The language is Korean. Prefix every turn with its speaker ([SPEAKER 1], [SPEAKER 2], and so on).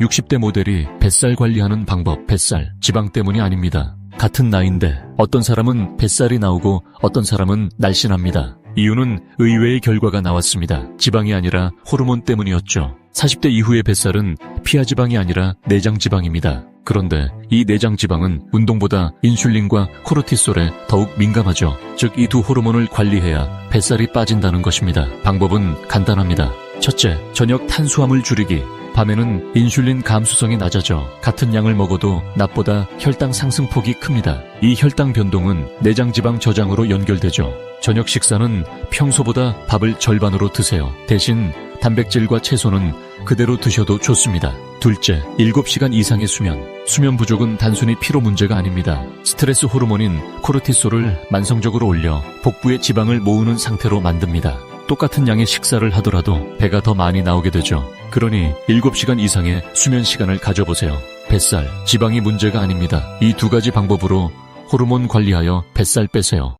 [SPEAKER 1] 60대 모델이 뱃살 관리하는 방법, 뱃살, 지방 때문이 아닙니다. 같은 나이인데 어떤 사람은 뱃살이 나오고 어떤 사람은 날씬합니다. 이유는 의외의 결과가 나왔습니다. 지방이 아니라 호르몬 때문이었죠. 40대 이후의 뱃살은 피하 지방이 아니라 내장 지방입니다. 그런데 이 내장 지방은 운동보다 인슐린과 코르티솔에 더욱 민감하죠. 즉 이 두 호르몬을 관리해야 뱃살이 빠진다는 것입니다. 방법은 간단합니다. 첫째, 저녁 탄수화물 줄이기. 밤에는 인슐린 감수성이 낮아져 같은 양을 먹어도 낮보다 혈당 상승폭이 큽니다. 이 혈당 변동은 내장 지방 저장으로 연결되죠. 저녁 식사는 평소보다 밥을 절반으로 드세요. 대신 단백질과 채소는 그대로 드셔도 좋습니다. 둘째, 7시간 이상의 수면. 수면 부족은 단순히 피로 문제가 아닙니다. 스트레스 호르몬인 코르티솔을 만성적으로 올려 복부의 지방을 모으는 상태로 만듭니다. 똑같은 양의 식사를 하더라도 배가 더 많이 나오게 되죠. 그러니 7시간 이상의 수면 시간을 가져보세요. 뱃살, 지방이 문제가 아닙니다. 이 두 가지 방법으로 호르몬 관리하여 뱃살 빼세요.